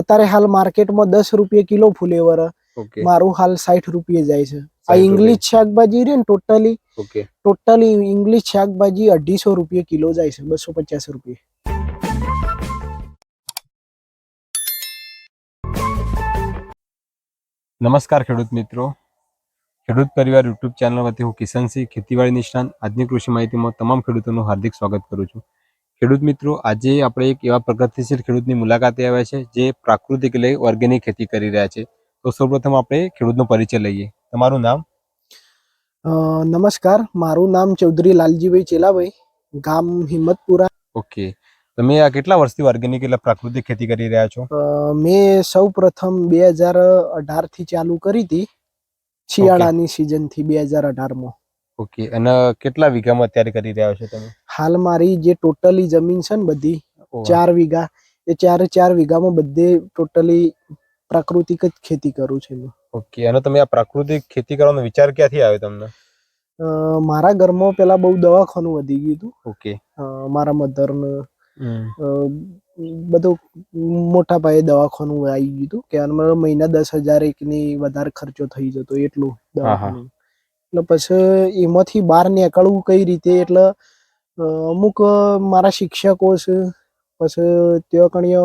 અત્યારે હાલ માર્કેટમાં દસ રૂપિયા કિલો ફુલેવર મારું હાલ સાઠ રૂપિયા જાય છે. આ ઇંગ્લિશ શાકભાજી રે ને ટોટલી ટોટલી ઇંગ્લિશ શાકભાજી અઢીસો રૂપિયા કિલો જાય છે બસો પચાસ રૂપિયા. નમસ્કાર ખેડૂત મિત્રો. ખેડૂત પરિવાર યુટ્યુબ ચેનલ વતી હું કિશનસિંહ ખેતીવાડી નિષ્ણાંત. આજની કૃષિ માહિતીમાં તમામ ખેડૂતોનું હાર્દિક સ્વાગત કરું છું. ખેડૂત મિત્રો આજે આપણે એક એવા પ્રગતિશીલ ખેડૂતની મુલાકાતે આવ્યા છે જે પ્રાકૃતિક લઈ ઓર્ગેનિક ખેતી કરી રહ્યા છે. તો સૌપ્રથમ આપણે ખેડૂતનો પરિચય લઈએ. તમારું નામ? અ, નમસ્કાર. મારું નામ ચૌધરી લાલજીભાઈ ચેલાભાઈ ગામ હિંમતપુરા. ઓકે. તમે આ કેટલા વર્ષથી ઓર્ગેનિક એટલે પ્રાકૃતિક ખેતી કરી રહ્યા છો? મેં સૌ પ્રથમ બે હજાર અઢારથી ચાલુ કરી હતી શિયાળાની સિઝનથી બે હજાર અઢારમાં ઓકે. અને કેટલા વીઘામાં અત્યારે કરી રહ્યા છો તમે? હાલ મારી જે ટોટલી જમીન છે ને બધી ચાર વીઘા એ ચારે ચાર વીઘામાં બધે ટોટલી પ્રાકૃતિક જ ખેતી કરું છું ઓકે અને તમે આ પ્રાકૃતિક ખેતી કરવાનો વિચાર ક્યાંથી આવ્યો તમને? મારા ઘરમાં પેલા બહુ દવાખાનું વધી ગયું હતું. ઓકે. મારા મધરને બધું મોટા પાયે દવાખાનું આવી ગયું હતું કે આમાં મહિના દસ હજાર એકની વધારે ખર્ચો થઈ જતો એટલું દવાખાનું. એટલે પછી એમાંથી બહાર નીકળવું કઈ રીતે એટલે અમુક મારા શિક્ષકો છે પછી ત્યાં કણીઓ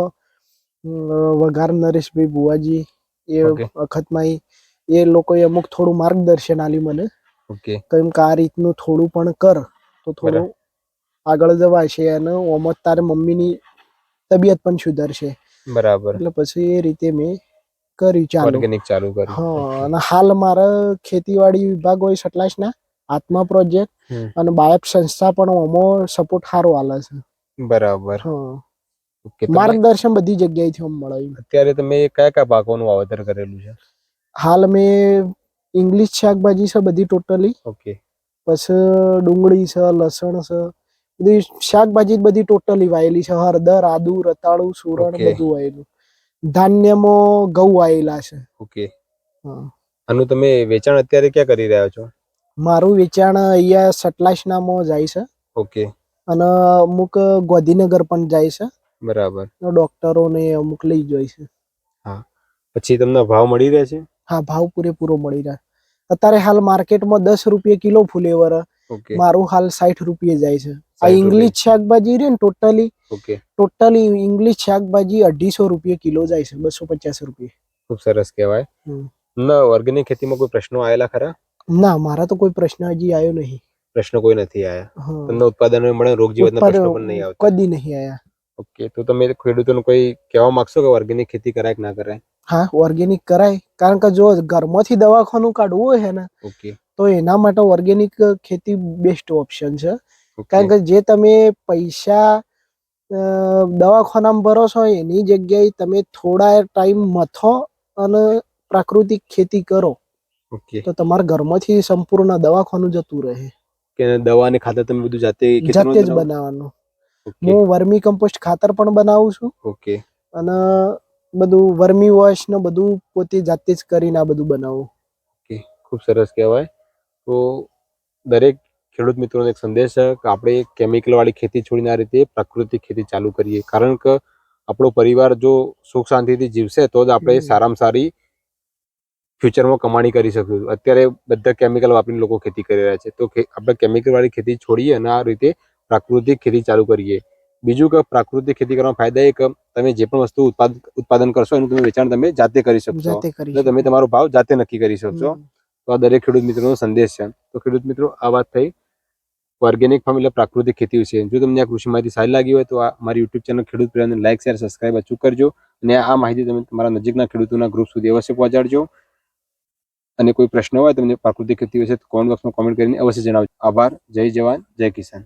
વઘાર નરેશભાઈ બુવાજી એ. વખતમાં એ લોકોએ અમુક થોડું માર્ગદર્શન આલ્યું મને. ઓકે. કે આ રીતનું થોડું પણ કર તો થોડું આગળ જવાશે અને ઓમત તારે મમ્મીની તબિયત પણ સુધરશે. બરાબર. એટલે પછી એ રીતે મેં કર્યું ચાલુ. ઓર્ગેનિક ચાલુ કર્યું. હા અને હાલ મારા ખેતીવાડી વિભાગ હોય સટલાસના આત્મા પ્રોજેક્ટ અને બાયપ સંસ્થા પણ ઓમો સપોર્ટ સારો આલે છે. બરાબર. હા. ઓકે માર્ગદર્શન બધી જગ્યાએથી મળે. અત્યારે તમે કયા કયા પાકોનું વાવેતર કરેલું છે? હાલ મેં ઇંગ્લિશ શાકભાજી છે બધી ટોટલી ઓકે. પછી ડુંગળી છે લસણ છે બધી શાકભાજી બધી ટોટલી વાયેલી છે. હળદર આદુ રતાળુ સુરણ બધું વાયેલું. ધાન્યમાં ઘઉં વાયેલા છે. ઓકે. હા. આનું તમે વેચાણ અત્યારે ક્યાં કરી રહ્યા છો? મારું વેચાણ અહીંયા સટલાસનામાં જાય છે. ઓકે. અને અમુક ગોધીનગર પણ જાય છે. બરાબર. ડોક્ટરોને અમુક લઈ જાય છે. પછી તમને ભાવ મળી રહે છે? હા ભાવ પૂરેપૂરો મળી રહે. અત્યારે હાલ માર્કેટમાં દસ રૂપિયા કિલો ફુલેવર. મારું હાલ સાઠ રૂપિયા જાય છે. આ ઇંગ્લિશ શાકભાજી રે ને ટોટલી ઓકે. ટોટલી ઇંગ્લિશ શાકભાજી અઢીસો રૂપિયા કિલો જાય છે. બસો પચાસ રૂપિયા. ખૂબ સરસ કહેવાય. ના ઓર્ગેનિક ખેતીમાં કોઈ પ્રશ્નો આવેલા ખરા? ના મારા તો કોઈ પ્રશ્ન હજી આવ્યો નહીં. પ્રશ્ન કોઈ નથી આયા. તમને ઉત્પાદન મળે રોગ જીવતના પ્રશ્ન પણ નહીં આવતા. કદી નહીં આયા. ઓકે તો તમે ખેડૂતોને કોઈ કહેવા માંગશો કે ઓર્ગેનિક ખેતી કરાય કે ના કરાય? હા ઓર્ગેનિક કરાય. કારણ કે જો ઘરમાંથી દવાખાનું કાઢવું હોય ને ઓકે. તો એના માટે ઓર્ગેનિક ખેતી બેસ્ટ ઓપ્શન છે. કારણ કે જે તમે પૈસા દવાખાનામાં ભરો છો એની જગ્યાએ તમે થોડા ટાઈમ મથો અને પ્રાકૃતિક ખેતી કરો. ઓકે. તો તમારા ઘરમાંથી સંપૂર્ણ દવાખાનું જતું રહે. કે દવા ને ખાતર તમે બધું જાતે જાતે જ બનાવવાનું. હું વર્મી કમ્પોસ્ટ ખાતર પણ બનાવું છું. ઓકે. અને બધું વર્મી વોશ ને બધું પોતે જાતે જ કરીને આ બધું બનાવું. ઓકે. ખૂબ સરસ કહેવાય. તો દરેક ખેડૂત મિત્રોને એક સંદેશ છે કે આપણે કેમિકલ વાળી ખેતી છોડીને આ રીતે પ્રાકૃતિક ખેતી ચાલુ કરીએ. કારણ કે આપણો પરિવાર જો સુખ શાંતિથી જીવશે તો જ આપણે સારામાં સારી ફ્યુચરમાં કમાણી કરી શકીશું અત્યારે બધા કેમિકલ વાપરીને લોકો ખેતી કરી રહ્યા છે. તો આપણે કેમિકલવાળી ખેતી છોડીએ અને આ રીતે પ્રાકૃતિક ખેતી ચાલુ કરીએ. બીજું કે પ્રાકૃતિક ખેતી કરવાનો ફાયદા એક તમે જે પણ વસ્તુ ઉત્પાદ- ઉત્પાદન કરશો એનું તમે વેચાણ તમે જાતે કરી શકશો. એટલે તમે તમારો ભાવ જાતે નક્કી કરી શકશો. તો આ દરેક ખેડૂત મિત્રોનો સંદેશ છે. તો ખેડૂત મિત્રો આ વાત થઈ. ઓર્ગેનિક ફાર્મ એટલે પ્રાકૃતિક ખેતી વિશે. જો તમને આ કૃષિ માહિતી સારી લાગી હોય તો આ મારી યુટ્યુબ ચેનલ ખેડૂત પ્રેરને લાઈક શેર સબસ્ક્રાઇબ અચૂક કરજો. અને આ માહિતી તમે તમારા નજીકના ખેડૂતોના ગ્રુપ સુધી અવશ્ય પહોંચાડજો. અને કોઈ પ્રશ્ન હોય તમને પ્રાકૃતિક ખેતી વિશે કોમેન્ટ બોક્સમાં કોમેન્ટ કરીને અવશ્ય જણાવજો. આભાર. જય જવાન. જય કિસાન.